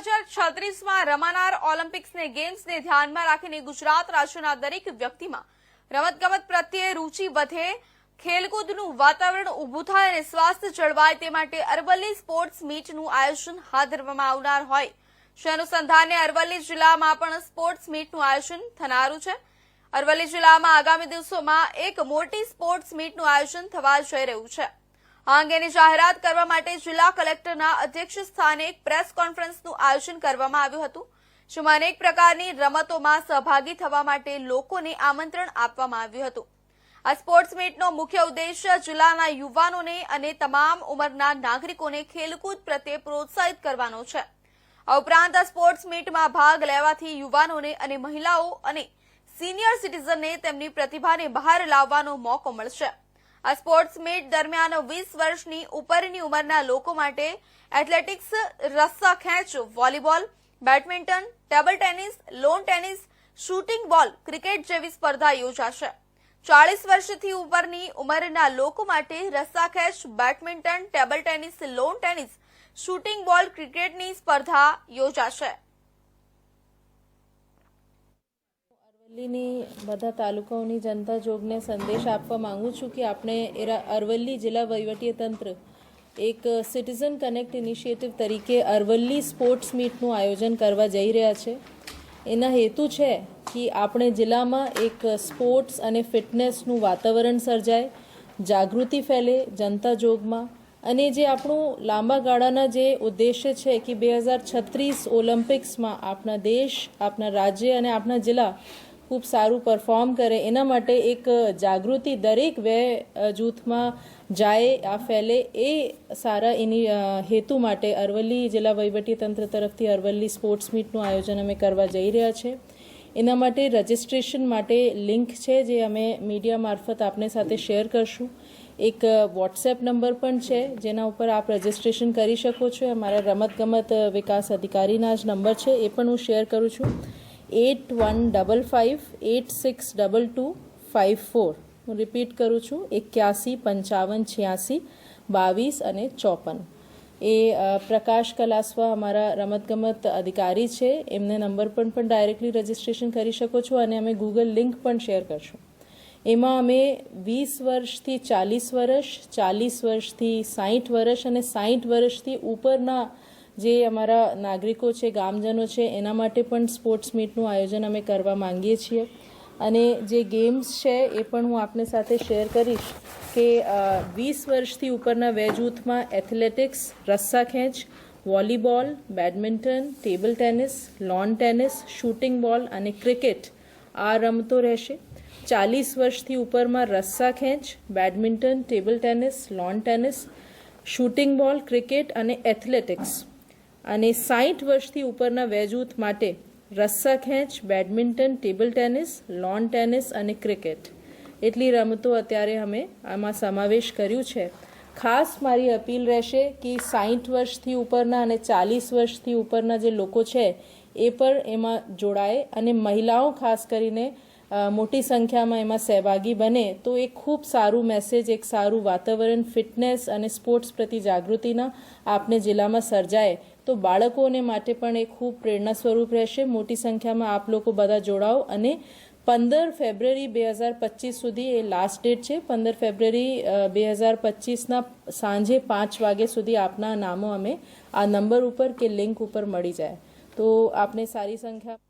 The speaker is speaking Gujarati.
હજાર છત્રીસમાં રમાનાર ઓલિમ્પિક્સને ગેમ્સને ધ્યાનમાં રાખીને ગુજરાત રાજ્યના દરેક વ્યક્તિમાં રમતગમત પ્રત્યે રૂચિ વધે, ખેલકૂદનું વાતાવરણ ઊભું થાય અને સ્વાસ્થ્ય જળવાય તે માટે અરવલ્લી સ્પોર્ટ્સ મીટનું આયોજન હાથ ધરવામાં આવનાર હોય. જે અનુસંધાને અરવલ્લી જિલ્લામાં પણ સ્પોર્ટ્સ મીટનું આયોજન થનારું છે. અરવલ્લી જિલ્લામાં આગામી દિવસોમાં એક મોટી સ્પોર્ટ્સ મીટનું આયોજન થવા જઈ રહ્યું છે. આ અંગેની જાહેરાત કરવા માટે જિલ્લા કલેક્ટરના અધ્યક્ષ સ્થાને એક પ્રેસ કોન્ફરન્સનું આયોજન કરવામાં આવ્યું હતું, જેમાં અનેક પ્રકારની રમતોમાં સહભાગી થવા માટે લોકોને આમંત્રણ આપવામાં આવ્યું હતું. આ સ્પોર્ટ્સ મીટનો મુખ્ય ઉદ્દેશ્ય જિલ્લાના યુવાનોને અને તમામ ઉંમરના નાગરિકોને ખેલકૂદ પ્રત્યે પ્રોત્સાહિત કરવાનો છે. આ ઉપરાંત આ સ્પોર્ટ્સ મીટમાં ભાગ લેવાથી યુવાનોને અને મહિલાઓ અને સિનિયર સિટીઝનને તેમની પ્રતિભાને બહાર લાવવાનો મોકો મળશે. આ સ્પોર્ટ્સ મીટ દરમિયાન વીસ વર્ષની ઉપરની ઉંમરના લોકો માટે એથ્લેટિક્સ રસ્સા ખેંચ, volleyball, badminton, table tennis, lawn tennis, shooting ball, cricket જેવી સ્પર્ધા યોજાશે. ચાલીસ વર્ષથી ઉપરની ઉંમરના લોકો માટે રસ્સા ખેંચ, badminton, table tennis, lawn tennis, shooting ball, ક્રિકેટની સ્પર્ધા યોજાશે. અરવલ્લીની બધા તાલુકાઓની જનતા જોગને સંદેશ આપવા માગું છું કે આપણે અરવલ્લી જિલ્લા તંત્ર એક સિટીઝન કનેક્ટ ઇનિશિયેટિવ તરીકે અરવલ્લી સ્પોર્ટ્સ મીટનું આયોજન કરવા જઈ રહ્યા છે. એના હેતુ છે કે આપણે જિલ્લામાં એક સ્પોર્ટ્સ અને ફિટનેસનું વાતાવરણ સર્જાય, જાગૃતિ ફેલે જનતા જોગમાં અને જે આપણું લાંબા ગાળાના જે ઉદ્દેશ્ય છે કે બે હજાર છત્રીસ ઓલિમ્પિક્સમાં આપણા દેશ, આપણા રાજ્ય અને આપણા જિલ્લા ખૂબ સારું પરફોર્મ કરે, એના માટે એક જાગૃતિ દરેક વે જૂથમાં જાય, આ ફેલે એ સારા એની હેતુ માટે અરવલ્લી જિલ્લા વહીવટીતંત્ર તરફથી અરવલ્લી સ્પોર્ટ્સ મીટનું આયોજન અમે કરવા જઈ રહ્યા છે. એના માટે રજિસ્ટ્રેશન માટે લિંક છે જે અમે મીડિયા મારફત આપને સાથે શેર કરશું. એક વોટ્સએપ નંબર પણ છે, જેના ઉપર આપ રજિસ્ટ્રેશન કરી શકો છો. અમારા રમતગમત વિકાસ અધિકારીના જ નંબર છે, એ પણ હું શેર કરું છું. Eight one double five eight six double two five four હું રિપીટ કરું છું. એક્યાસી, પંચાવન, છ્યાસી, બાવીસ અને ચોપન. એ પ્રકાશ કલાસવા અમારા રમતગમત અધિકારી છે. એમને નંબર પર પણ ડાયરેક્ટલી રજિસ્ટ્રેશન કરી શકો છો અને અમે ગૂગલ લિંક પણ શેર કરશું. એમાં અમે વીસ વર્ષથી ચાલીસ વર્ષ, ચાલીસ વર્ષથી સાહીઠ વર્ષ અને સાહીઠ વર્ષથી ઉપરના જે અમારા નાગરિકો છે, ગામજનો છે, એના માટે પણ સ્પોર્ટ્સ મીટનું આયોજન અમે કરવા માંગીએ છીએ. અને જે ગેમ્સ છે, એ પણ હું આપને સાથે શેર કરીશ કે વીસ વર્ષથી ઉપરના વે જૂથમાં એથ્લેટિક્સ રસ્સા ખેંચ, volleyball badminton table tennis lawn tennis shooting ball અને ક્રિકેટ આ રમતો રહેશે. ચાલીસ વર્ષથી ઉપરમાં રસ્સા ખેંચ badminton table tennis lawn tennis shooting ball cricket અને એથ્લેટિક્સ અને સાઠ વર્ષથી ઉપરના વેજૂથ માટે રસ્સા ખેંચ, badminton, table tennis lawn tennis અને ક્રિકેટ. એટલી રમતો અત્યારે અમે આમાં સમાવેશ કર્યું છે. ખાસ મારી અપીલ રહેશે કે સાઠ વર્ષથી ઉપરના અને ચાલીસ વર્ષથી ઉપરના જે લોકો છે, એ પણ એમાં જોડાય અને મહિલાઓ ખાસ કરીને મોટી સંખ્યામાં એમાં સહભાગી બને, તો એ ખૂબ સારું મેસેજ એક સારું વાતાવરણ ફિટનેસ અને સ્પોર્ટ્સ પ્રતિ જાગૃતિના આપને જિલ્લામાં સર્જાય. તો બાળકોને માટે પણ એ ખૂબ પ્રેરણા સ્વરૂપ રહેશે. મોટી સંખ્યામાં આપ લોકો બધા જોડાઓ અને પંદર ફેબ્રુઆરી બે હજાર પચીસ સુધી એ લાસ્ટ ડેટ છે. પંદર ફેબ્રુઆરી બે હજાર પચીસના સાંજે પાંચ વાગે સુધી આપના નામો અમે આ નંબર ઉપર કે લિંક ઉપર મળી જાય. તો આપને સારી સંખ્યા